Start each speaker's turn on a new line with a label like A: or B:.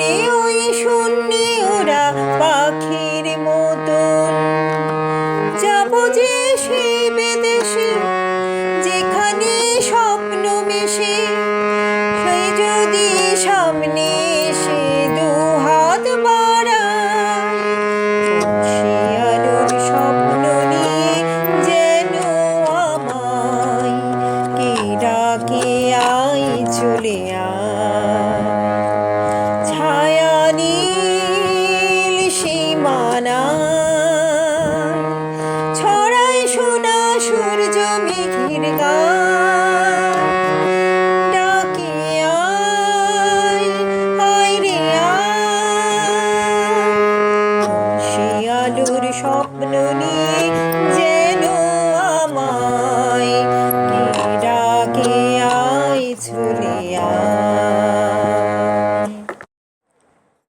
A: রে ওই শূন্যে ওরা পাখির মতন। যাব যে সেই বিদেশে, যেখানে স্বপ্ন মেশে সে যদি সামনে এসে দু হাত সে আলোর স্বপ্ন নিয়ে যেন আমায় কে ডাকে আয় চলে আয়। ঠিকানা ছড়াই শোনা সূর্য মেঘের গান। ডাকি আয় আয় রে আয়। সে আলোর স্বপ্ন নিয়ে যেন